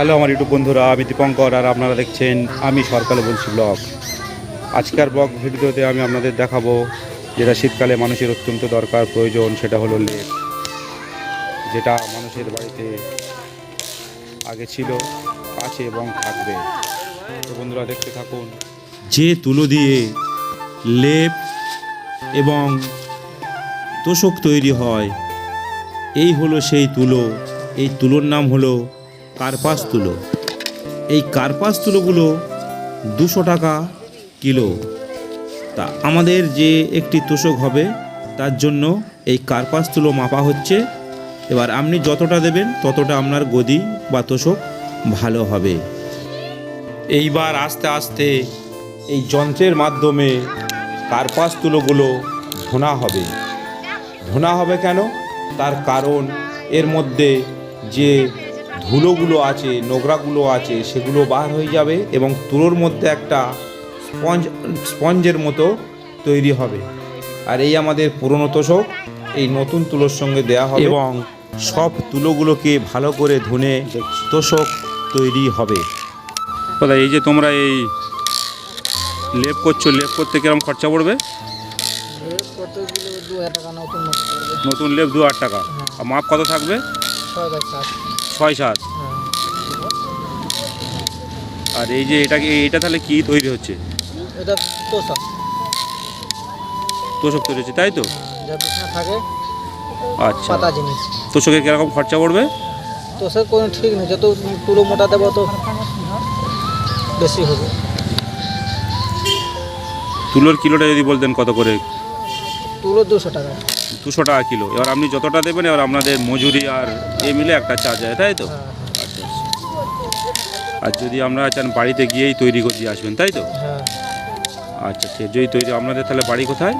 Hello আমার YouTube বন্ধুরা, আমি দীপঙ্কর আর আপনারা দেখছেন আমি সরকালে বলছি ব্লগ। আজকের ব্লগ ভিডিওতে আমি আপনাদের দেখাবো যেটা শীতকালে মানুষের অত্যন্ত দরকার, প্রয়োজন, সেটা হলো লেপ, যেটা মানুষের বাড়িতে আগে ছিল, আছে এবং থাকবে। তো বন্ধুরা, দেখতে থাকুন। যে তুলো দিয়ে লেপ এবং তোষক তৈরি হয়, এই হলো সেই তুলো। এই তুলোর নাম হলো কার্পাস তুলো। এই কার্পাস তুলোগুলো দুশো টাকা কিলো। তা আমাদের যে একটি তোষক হবে, তার জন্য এই কার্পাস তুলো মাপা হচ্ছে। এবার আপনি যতটা দেবেন, ততটা আপনার গদি বা তোষক ভালো হবে। এইবার আস্তে আস্তে এই যন্ত্রের মাধ্যমে কার্পাস তুলোগুলো ধোনা হবে। ধোনা হবে কেন? তার কারণ এর মধ্যে যে ধুলোগুলো আছে নোংরাগুলো আছে সেগুলো বার হয়ে যাবে এবং তুলোর মধ্যে একটা স্পঞ্জ স্পঞ্জের মতো তৈরি হবে। আর এই আমাদের পুরনো তোষক এই নতুন তুলোর সঙ্গে দেয়া হবে এবং সব তুলোগুলোকে ভালো করে ধুনে তোষক তৈরি হবে। কোথায় এই যে তোমরা এই লেপ করছ লেপ করতে কীরকম খরচা পড়বে? নতুন নতুন নতুন লেপ দু হাজার টাকা। আর মাপ কত থাকবে? ছয় বাই সাত। ছয় সাত। হ্যাঁ আর এই যে এটা এটা তাহলে কি তৈরি হচ্ছে? এটা তোষক তোষক তৈরি হচ্ছে তাই তো? থাকে আচ্ছা। পাতা জিনিস। তোষকের কীরকম খরচা পড়বে? তোষক কোনো ঠিক নেই যত তুলো মোটা দেবো তো বেশি হবে। তুলোর কিলোটা যদি বলতেন কত করে তুলো দুশো টাকা। দুশো টাকা কিলো। এবার আপনি যতটা দেবেন এবার আপনাদের মজুরি আর এ মিলে একটা চার্জ হয় তাই তো? হ্যাঁ আচ্ছা আচ্ছা। আর যদি আমরা চান বাড়িতে গিয়েই তৈরি করে দিয়ে আসবেন তাই তো? হ্যাঁ। আচ্ছা ঠিক যদি তৈরি। আপনাদের তাহলে বাড়ি কোথায়?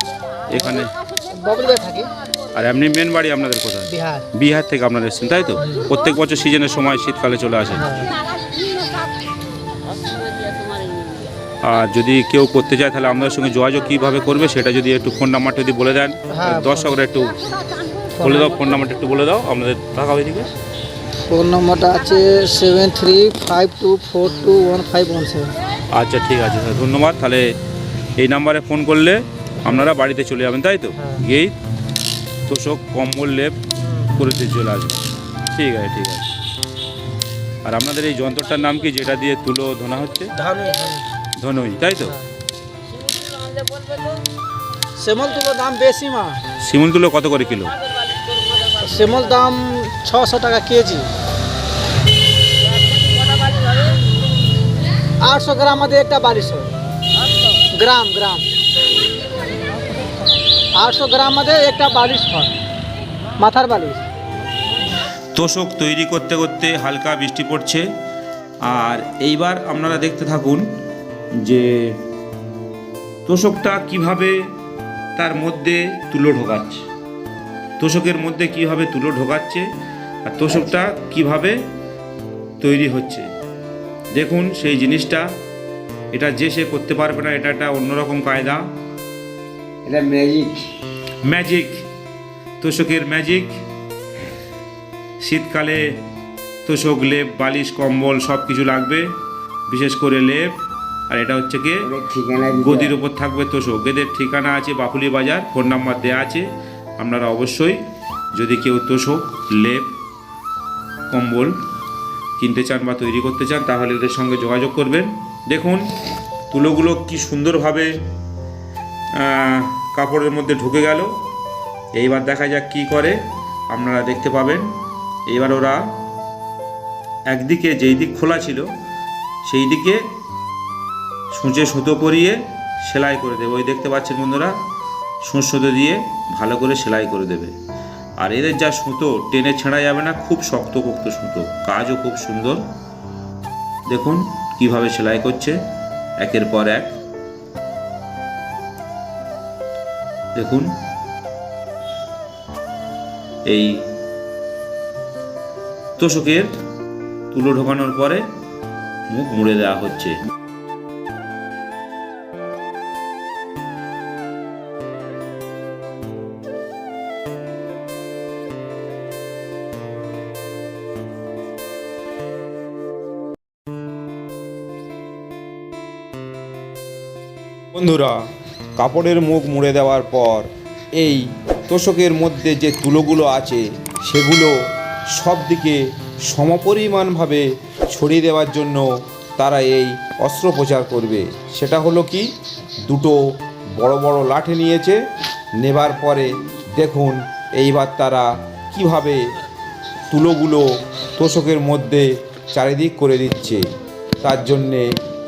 এখানে? আর এমনি মেন বাড়ি আপনাদের কোথায়? বিহার। বিহার থেকে আপনারা এসেছেন তাই তো? প্রত্যেক বছর সিজনের সময় শীতকালে চলে আসেন। হ্যাঁ। আর যদি কেউ করতে চায় তাহলে আপনাদের সঙ্গে যোগাযোগ কীভাবে করবে সেটা যদি একটু ফোন নাম্বারটা যদি বলে দেন হ্যাঁ, দর্শকরা একটু বলে দাও ফোন নাম্বারটা একটু বলে দাও আপনাদের টাকা ওইদিকে ফোন নম্বরটা আছে seven three five two four two one five one seven আচ্ছা ঠিক আছে স্যার ধন্যবাদ। তাহলে এই নাম্বারে ফোন করলে আপনারা বাড়িতে চলে যাবেন তাই তো? হ্যাঁ। গিয়েই তোষক কম্বল লেপ করে চলে আসবে। ঠিক আছে ঠিক আছে। আর আপনাদের এই যন্ত্রটার নাম কি? যেটা দিয়ে তুলো ধোনা হচ্ছে? ধানু। ধনুই তাই তো? শ্যামল তুলোর দাম বেশি মা। শিমুল তুলো কত করে কিলো? শ্যামল দাম ছশো টাকা কেজি। আটশো গ্রাম আমাদের একটা বারিশো গ্রাম গ্রাম। আটশো গ্রাম আমাদের একটা বালিশ হয়। মাথার বালিশ। তোষক তৈরি করতে করতে হালকা বৃষ্টি পড়ছে। আর এইবার আপনারা দেখতে থাকুন যে তোষকটা কীভাবে তার মধ্যে তুলো ঢোকাচ্ছে? তোষকের মধ্যে কীভাবে তুলো ঢোকাচ্ছে? আর তোষকটা কীভাবে তৈরি হচ্ছে? দেখুন সেই জিনিসটা। এটা যে সে করতে পারবে না এটা একটা অন্যরকম কায়দা। এটা ম্যাজিক ম্যাজিক তোষকের ম্যাজিক শীতকালে তোষক লেপ বালিশ কম্বল সব কিছু লাগবে। বিশেষ করে লেপ। আর এটা হচ্ছে দিতে গদির। উপর থাকবে তোষক। এদের ঠিকানা আছে বাকুলি বাজার ফোন নাম্বার দেওয়া আছে। আপনারা অবশ্যই যদি কেউ তোষক লেপ কম্বল কিনতে চান বা তৈরি করতে চান তাহলে এদের সঙ্গে যোগাযোগ করবেন। দেখুন তুলোগুলো কি সুন্দরভাবে কাপড়ের মধ্যে ঢুকে গেল। এইবার দেখা যাক কি করে। আপনারা দেখতে পাবেন এইবার ওরা একদিকে যেই দিক খোলা ছিল সেই দিকে সূচে সুতো পরিয়ে সেলাই করে দেবে। ওই দেখতে পাচ্ছেন বন্ধুরা, সুঁচ সুতো দিয়ে ভালো করে সেলাই করে দেবে। আর এদের যা সুতো, টেনে ছেঁড়া যাবে না, খুব শক্ত পোক্ত সুতো। কাজও খুব সুন্দর। দেখুন কীভাবে সেলাই করছে, একের পর এক। দেখুন। এই তোষকের তুলো ঢোকানোর পরে মুখ মুড়ে দেওয়া হচ্ছে। বন্ধুরা, কাপড়ের মুখ মুড়ে দেওয়ার পর এই তোষকের মধ্যে যে তুলোগুলো আছে, সেগুলো সব দিকে সমপরিমাণভাবে ছড়িয়ে দেওয়ার জন্য তারা এই অস্ত্রোপচার করবে। সেটা হলো কি? দুটো বড় বড় লাঠি নিয়েছে, নেবার পরে দেখুন এইবার তারা কীভাবে তুলোগুলো তোষকের মধ্যে চারিদিক করে দিচ্ছে। তার জন্যে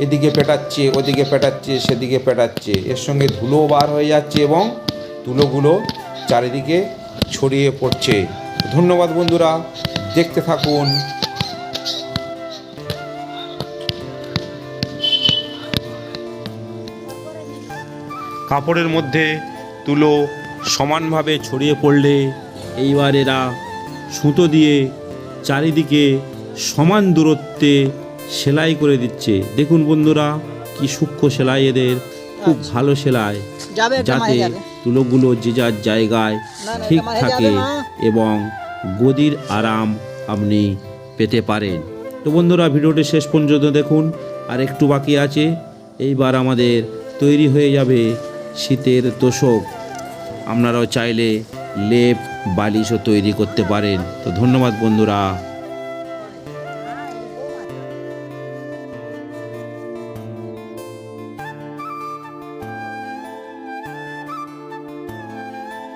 এদিকে পেটাচ্ছে, ওদিকে পেটাচ্ছে, সেদিকে পেটাচ্ছে। এর সঙ্গে ধুলো বার হয়ে যাচ্ছে এবং তুলোগুলো চারিদিকে ছড়িয়ে পড়ছে। ধন্যবাদ বন্ধুরা, দেখতে থাকুন। কাপড়ের মধ্যে তুলো সমানভাবে ছড়িয়ে পড়লে এইবার এরা সুতো দিয়ে চারিদিকে সমান দূরত্বে সেলাই করে দিচ্ছে। দেখুন বন্ধুরা কি সূক্ষ্ম সেলাই এদের। খুব আচ্ছা। ভালো সেলাই। যাতে তুলোগুলো যে যার জায়গায় ঠিক থাকে এবং গদির আরাম আপনি পেতে পারেন। তো বন্ধুরা ভিডিওটি শেষ পর্যন্ত দেখুন। আর একটু বাকি আছে। এইবার আমাদের তৈরি হয়ে যাবে শীতের তোষক। আপনারাও চাইলে লেপ বালিশও তৈরি করতে পারেন। তো ধন্যবাদ বন্ধুরা।